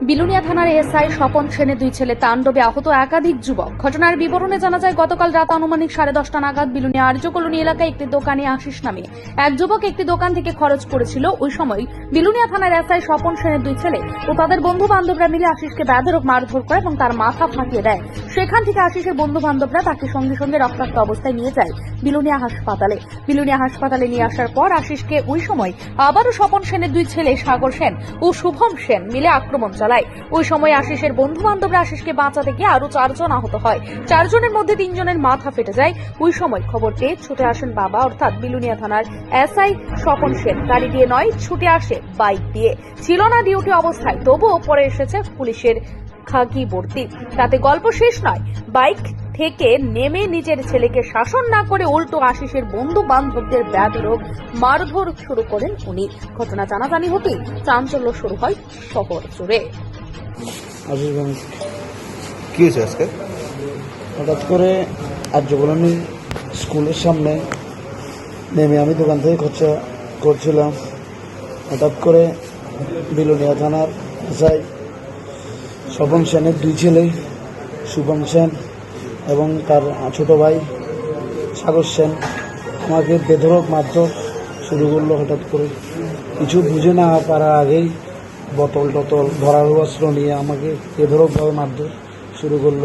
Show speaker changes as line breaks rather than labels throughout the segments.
বিলুনিয়া থানার এসআই স্বপন সেনের দুই ছেলে তাণ্ডবে আহত একাধিক যুবক। ঘটনার বিবরণে জানা যায়, গতকাল রাত আনুমানিক সাড়ে দশটা নাগাদ বিলুনিয়া আর্য কলোনি এলাকায় একটি দোকানে আশিস নামে এক যুবক একটি দোকান থেকে খরচ করেছিল। ওই সময় বিলুনিয়া থানার এসআই স্বপন সেনের দুই ছেলে ও তাদের বন্ধু বান্ধবরা মিলে আশিসকে ব্যাধরক মারধর করে এবং তার মাথা ফাটিয়ে দেয়। সেখান থেকে আশিসের বন্ধু বান্ধবরা তাকে সঙ্গে সঙ্গে রক্তাক্ত অবস্থায় নিয়ে যায় বিলুনিয়া হাসপাতালে। বিলুনিয়া হাসপাতালে নিয়ে আসার পর আশিসকে ওই সময় আবারও স্বপন সেনের দুই ছেলে সাগর সেন ও শুভম সেন মিলে আক্রমণ চালায়। ওই সময় আশিসের বন্ধু বান্ধবরা আশিসকে বাঁচাতে গিয়ে আরও চারজন আহত হয়। চারজনের মধ্যে তিনজনের মাথা ফেটে যায়। ওই সময় খবর পেয়ে ছুটে আসেন বাবা, অর্থাৎ বিলুনিয়া থানার এসআই স্বপন সেন। গাড়ি দিয়ে নয়, ছুটে আসে বাইক দিয়ে। ছিল না ডিউটি অবস্থায়, তবুও পরে এসেছে পুলিশের খাকি ভর্তি? তাতে গল্প শেষ নয়। বাইক থেকে নেমে নিজের ছেলেকে শাসন না করে উল্টো আশিসের বন্ধু বান্ধবদের ব্যাধরোগ মারধর শুরু করেন উনি। ঘটনা জানাজানি হতেই চাঞ্চল্য শুরু হয় শহর জুড়ে।
কি হয়েছে আজকে?
হঠাৎ করে আর্য কলোনি স্কুলের সামনে নেমে আমি দোকান থেকে খরচা করছিলাম। হঠাৎ করে বিলোনিয়া থানার যাই স্বপন সেনের দুই ছেলে, শুভম সেন এবং তার ছোট ভাই সাগর সেন। আমাকে বেধরক মারধর শুরু করল হঠাৎ করে। কিছু বুঝে না পারার আগেই বোতল টতল ধরার অস্ত্র নিয়ে আমাকে বেধরকভাবে মারধর শুরু করল।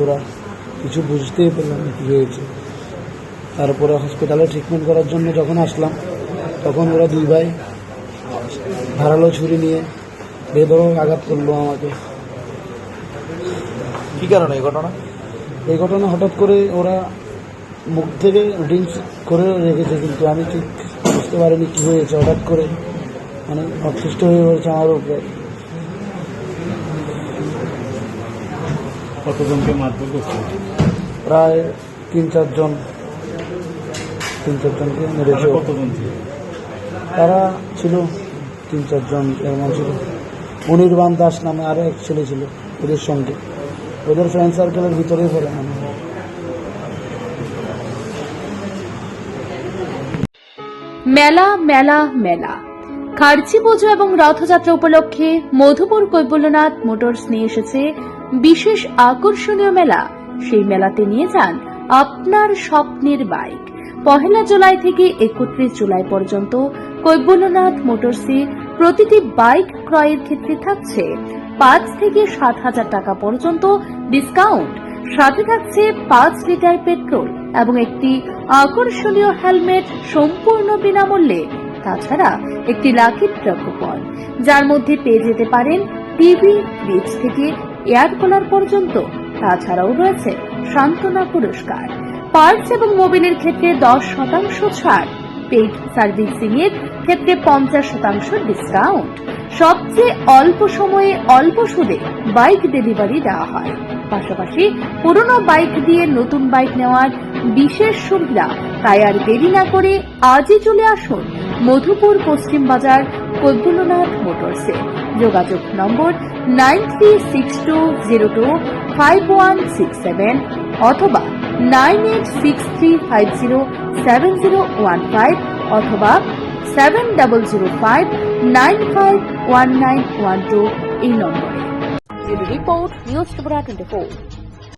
ওরা কিছু বুঝতেই পারলাম কী হয়েছে। তারপরে হসপিটালে ট্রিটমেন্ট করার জন্য যখন আসলাম, তখন ওরা দুই ভাই ধারালো ছুরি নিয়ে বেধরক আঘাত করল আমাকে।
কি কারণে এই ঘটনা?
এই ঘটনা হঠাৎ করে ওরা মুখ থেকে ড্রিঙ্কস করে রেখেছে কিন্তু আমি ঠিক বুঝতে পারিনি কী হয়েছে। হঠাৎ করে মানে অতিষ্ঠ হয়ে পড়েছে আমার উপরে।
কতজনকে মারধর করছে?
প্রায় তিন চারজন তিন চারজনকে মেরেছে
কতজন ছিল?
তারা ছিল তিন চারজন এমন ছিল। অনির্বাণ দাস নামে আরও এক ছেলে ছিল। ওদের সঙ্গে। ওদের ফ্রেন্ড সার্কেলের ভিতরেই পড়ে মানে
মেলা মেলা মেলা। খার্চি পুজো এবং রথযাত্রা উপলক্ষে মধুপুর কৈবল্যনাথ মোটরস নিয়ে এসেছে বিশেষ আকর্ষণীয় মেলা। সেই মেলাতে নিয়ে যান আপনার স্বপ্নের বাইক। পহেলা জুলাই থেকে একত্রিশ জুলাই পর্যন্ত কৈবল্যনাথ মোটরসে প্রতিটি বাইক ক্রয়ের ক্ষেত্রে থাকছে পাঁচ থেকে সাত হাজার টাকা পর্যন্ত ডিসকাউন্ট সাথে থাকছে পাঁচ লিটার পেট্রোল এবং একটি আকর্ষণীয় হেলমেট সম্পূর্ণ বিনামূল্যে, তাছাড়া একটি লাকি ড্র কুপন যার মধ্যে পেয়ে যেতে পারেন টিভি ফ্রিজ থেকে এয়ার কুলার পর্যন্ত। তাছাড়াও রয়েছে সান্ত্বনা পুরস্কার। পার্টস এবং মোবিলের ক্ষেত্রে দশ শতাংশ ছাড়। পেইড সার্ভিসিং এর ক্ষেত্রে পঞ্চাশ শতাংশ ডিসকাউন্ট সবচেয়ে অল্প সময়ে অল্প সুদে বাইক ডেলিভারি দেওয়া হয়। পাশাপাশি পুরনো বাইক দিয়ে নতুন বাইক নেওয়ার বিশেষ সুবিধা তাই আর দেরি না করে আজই চলে আসুন মধুপুর পশ্চিম বাজার কৈবল্যনাথ মোটরসে। যোগাযোগ number nine three six two zero two five one six seven অথবা nine eight six three five zero seven zero one five অথবা seven double zero five nine five one nine one two এই নম্বরে। Report news Tripura twenty four